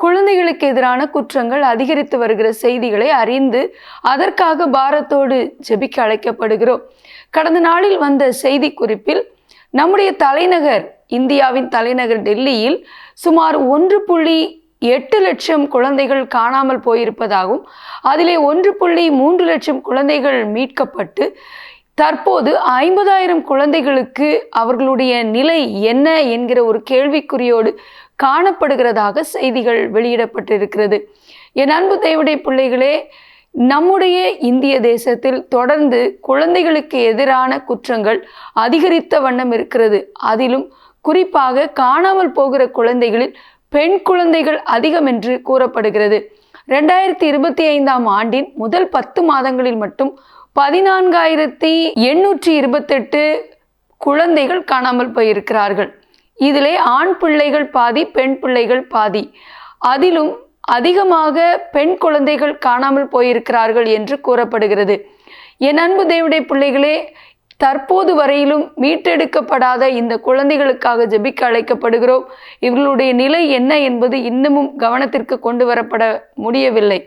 குழந்தைகளுக்கு எதிரான குற்றங்கள் அதிகரித்து வருகிற செய்திகளை அறிந்து அதற்காக பாரத்தோடு ஜெபிக்க அழைக்கப்படுகிறோம். கடந்த நாளில் வந்த செய்தி குறிப்பில் நம்முடைய தலைநகர் இந்தியாவின் தலைநகர் டெல்லியில் சுமார் ஒன்று புள்ளி எட்டு லட்சம் குழந்தைகள் காணாமல் போயிருப்பதாகவும் அதிலே ஒன்று புள்ளி மூன்று லட்சம் குழந்தைகள் மீட்கப்பட்டு தற்போது ஐம்பதாயிரம் குழந்தைகளுக்கு அவர்களுடைய நிலை என்ன என்கிற ஒரு கேள்விக்குறியோடு காணப்படுகிறதாக செய்திகள் வெளியிடப்பட்டிருக்கிறது. என் அன்பு தேவடைய பிள்ளைகளே நம்முடைய இந்திய தேசத்தில் தொடர்ந்து குழந்தைகளுக்கு எதிரான குற்றங்கள் அதிகரித்த வண்ணம் இருக்கிறது. அதிலும் குறிப்பாக காணாமல் போகிற குழந்தைகளில் பெண் குழந்தைகள் அதிகம் என்று கூறப்படுகிறது. ரெண்டாயிரத்தி இருபத்தி ஐந்தாம் ஆண்டின் முதல் பத்து மாதங்களில் மட்டும் பதினான்காயிரத்தி எண்ணூற்றி இருபத்தெட்டு குழந்தைகள் காணாமல் போயிருக்கிறார்கள். இதிலே ஆண் பிள்ளைகள் பாதி பெண் பிள்ளைகள் பாதி. அதிலும் அதிகமாக பெண் குழந்தைகள் காணாமல் போயிருக்கிறார்கள் என்று கூறப்படுகிறது. என் அன்பு தேவடைய பிள்ளைகளே தற்போது வரையிலும் மீட்டெடுக்கப்படாத இந்த குழந்தைகளுக்காக ஜெபிக்க அழைக்கப்படுகிறோம். இவர்களுடைய நிலை என்ன என்பது இன்னமும் கவனத்திற்கு கொண்டு வரப்பட முடியவில்லை.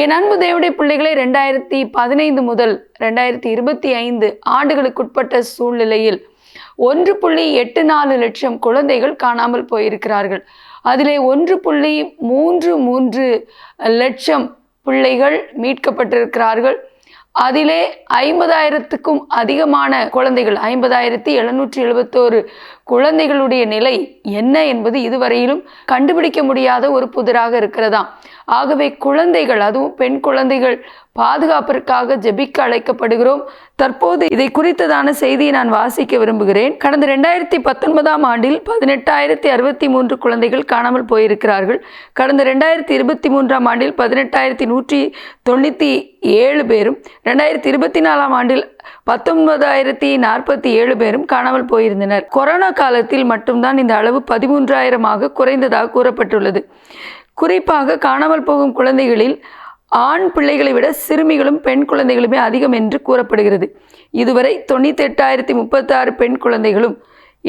என் அன்பு தேவடைய பிள்ளைகளை ரெண்டாயிரத்தி பதினைந்து முதல் ரெண்டாயிரத்தி இருபத்தி ஐந்து ஆண்டுகளுக்குட்பட்ட சூழ்நிலையில் ஒன்று புள்ளி எட்டு நாலு லட்சம் குழந்தைகள் காணாமல் போயிருக்கிறார்கள். அதிலே ஒன்று புள்ளி மூன்று மூன்று லட்சம் பிள்ளைகள் மீட்கப்பட்டிருக்கிறார்கள். அதிலே ஐம்பதாயிரத்துக்கும் அதிகமான குழந்தைகள் ஐம்பதாயிரத்தி எழுநூற்றி எழுபத்தோரு குழந்தைகளுடைய நிலை என்ன என்பது இதுவரையிலும் கண்டுபிடிக்க முடியாத ஒரு புதிராக இருக்கிறதாம் ஆகவே குழந்தைகள் அதுவும் பெண் குழந்தைகள் பாதுகாப்பிற்காக ஜெபிக்க அழைக்கப்படுகிறோம். தற்போது இதை குறித்ததான செய்தியை நான் வாசிக்க விரும்புகிறேன். கடந்த ரெண்டாயிரத்தி பத்தொன்பதாம் ஆண்டில் பதினெட்டாயிரத்தி அறுபத்தி மூன்று குழந்தைகள் காணாமல் போயிருக்கிறார்கள். கடந்த ரெண்டாயிரத்தி இருபத்தி மூன்றாம் ஆண்டில் பதினெட்டாயிரத்தி நூற்றி தொண்ணூற்றி ஏழு பேரும். ரெண்டாயிரத்தி இருபத்தி நாலாம் ஆண்டில் பத்தொன்பதாயிரத்தி நாற்பத்தி ஏழு பேரும் காணாமல் போயிருந்தனர். கொரோனா காலத்தில் மட்டும்தான் இந்த அளவு பதிமூன்றாயிரமாக குறைந்ததாக கூறப்பட்டுள்ளது. குறிப்பாக காணாமல் போகும் குழந்தைகளில் ஆண் பிள்ளைகளை விட சிறுமிகளும் பெண் குழந்தைகளுமே அதிகம் என்று கூறப்படுகிறது. இதுவரை தொண்ணூற்றி எட்டாயிரத்தி முப்பத்தாறு பெண் குழந்தைகளும்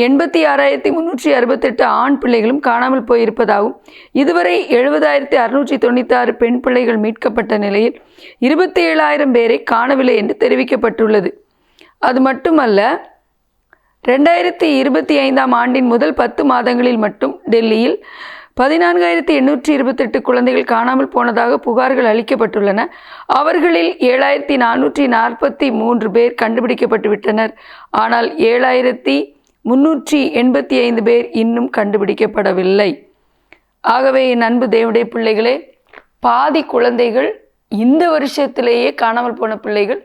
எண்பத்தி ஆறாயிரத்தி முந்நூற்றி அறுபத்தெட்டு ஆண் பிள்ளைகளும் காணாமல் போயிருப்பதாகவும் இதுவரை எழுபதாயிரத்தி அறுநூற்றி தொண்ணூத்தாறு பெண் பிள்ளைகள் மீட்கப்பட்ட நிலையில் இருபத்தி ஏழாயிரம் பேரை காணவில்லை என்று தெரிவிக்கப்பட்டுள்ளது. அது மட்டுமல்ல ரெண்டாயிரத்தி இருபத்தி ஐந்தாம் ஆண்டின் முதல் பத்து மாதங்களில் மட்டும் டெல்லியில் பதினான்காயிரத்தி எண்ணூற்றி இருபத்தெட்டு குழந்தைகள் காணாமல் போனதாக புகார்கள் அளிக்கப்பட்டுள்ளன. அவர்களில் ஏழாயிரத்தி நானூற்றி நாற்பத்தி மூன்று பேர் கண்டுபிடிக்கப்பட்டு விட்டனர். ஆனால் ஏழாயிரத்தி முன்னூற்றி எண்பத்தி ஐந்து பேர் இன்னும் கண்டுபிடிக்கப்படவில்லை. ஆகவே என் அன்பு தேவடைய பிள்ளைகளே பாதி குழந்தைகள் இந்த வருஷத்திலேயே காணாமல் போன பிள்ளைகள்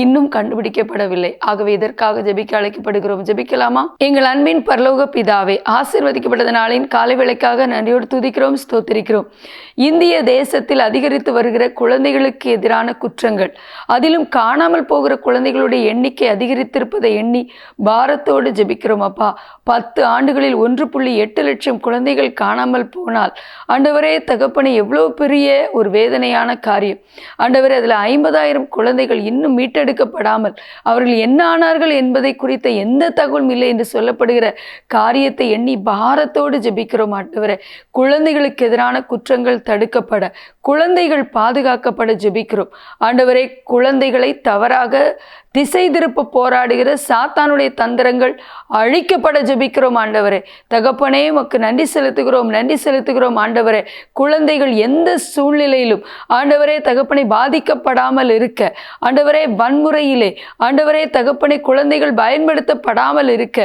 இன்னும் கண்டுபிடிக்கப்படவில்லை. ஆகவே இதற்காக ஜெபிக்க அழைக்கப்படுகிறோம். ஜெபிக்கலாமா? எங்கள் அன்பின் பரலோக பிதாவே ஆசிர்வதிக்கப்பட்ட நாளின் காலை விளக்காக நன்றியோடு துதிக்கிறோம் ஸ்தோத்திரிக்கிறோம். இந்திய தேசத்தில் அதிகரித்து வருகிற குழந்தைகளுக்கு எதிரான குற்றங்கள் அதிலும் காணாமல் போகிற குழந்தைகளுடைய எண்ணிக்கை அதிகரித்திருப்பதை எண்ணி பாரத்தோடு ஜெபிக்கிறோம் அப்பா. பத்து ஆண்டுகளில் ஒன்று புள்ளி எட்டு லட்சம் குழந்தைகள் காணாமல் போனால் ஆண்டவரே தகப்பனை எவ்வளோ பெரிய ஒரு வேதனையான காரியம். ஆண்டவரே அதில் ஐம்பதாயிரம் குழந்தைகள் இன்னும் மீட்டெடுக்கப்படாமல் அவர்கள் என்ன ஆனார்கள் என்பதை குறித்த எந்த தகவலும் இல்லை என்று சொல்லப்படுகிற காரியத்தை எண்ணி பாரத்தோடு ஜபிக்கிறோம் ஆண்டவரே. குழந்தைகளுக்கு எதிரான குற்றங்கள் தடுக்கப்பட குழந்தைகள் பாதுகாக்கப்பட ஜெபிக்கிறோம். ஆண்டவரே குழந்தைகளை தவறாக திசை திருப்ப போராடுகிற சாத்தானுடைய தந்திரங்கள் அழிக்கப்பட ஜெபிக்கிறோம் ஆண்டவரே. தகப்பனே உமக்கு நன்றி செலுத்துகிறோம் நன்றி செலுத்துகிறோம் ஆண்டவரே. குழந்தைகள் எந்த சூழ்நிலையிலும் ஆண்டவரே தகப்பனை பாதிக்கப்படாமல் இருக்க ஆண்டவரே வன்முறையிலே. ஆண்டவரே தகப்பனை குழந்தைகள் பயன்படுத்தப்படாமல் இருக்க.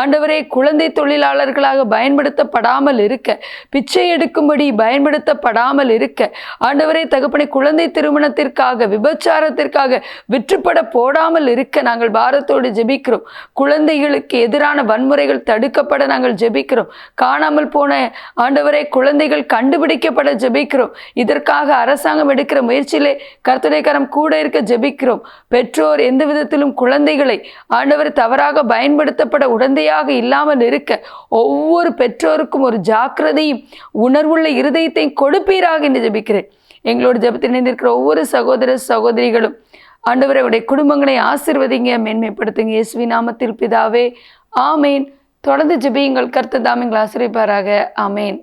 ஆண்டவரே குழந்தை தொழிலாளர்களாக பயன்படுத்தப்படாமல் இருக்க. பிச்சை எடுக்கும்படி பயன்படுத்தப்படாமல் இருக்க. ஆண்டவரே தகப்பனை குழந்தை திருமணத்திற்காக விபச்சாரத்திற்காக விற்றுப்பட போடாமல் இருக்க நாங்கள் பாரத்தோடு ஜெபிக்கிறோம். குழந்தைகளுக்கு எதிரான வன்முறைகள் தடுக்கப்பட நாங்கள் ஜெபிக்கிறோம். காணாமல் போன ஆண்டவரே குழந்தைகள் கண்டுபிடிக்கப்பட ஜெபிக்கிறோம். இதற்காக அரசாங்கம் எடுக்கிற முயற்சியிலே கர்த்தருடைய கரம் கூட இருக்க ஜெபிக்கிறோம். பெற்றோர் எந்த விதத்திலும் குழந்தைகளை ஆண்டவர் தவறாக பயன்படுத்தப்பட உடந்தையாக இல்லாமல் இருக்க ஒவ்வொரு பெற்றோருக்கும் ஒரு ஜாக்கிரதையும் உணர்வுள்ள இருதயத்தையும் கொடுப்பீராக என்று ஜெபிக்கிறேன். எங்களோட ஜபத்தில் இணைந்திருக்கிற ஒவ்வொரு சகோதர சகோதரிகளும் ஆண்டவர் உடைய குடும்பங்களை ஆசிர்வதிங்க மேன்மைப்படுத்துங்க. இயேசுவி நாமத்தில் பிதாவே ஆமேன். தொடர்ந்து ஜெபியுங்கள். கர்த்தர் தாமிங்களை ஆசிரியப்பாராக ஆமேன்.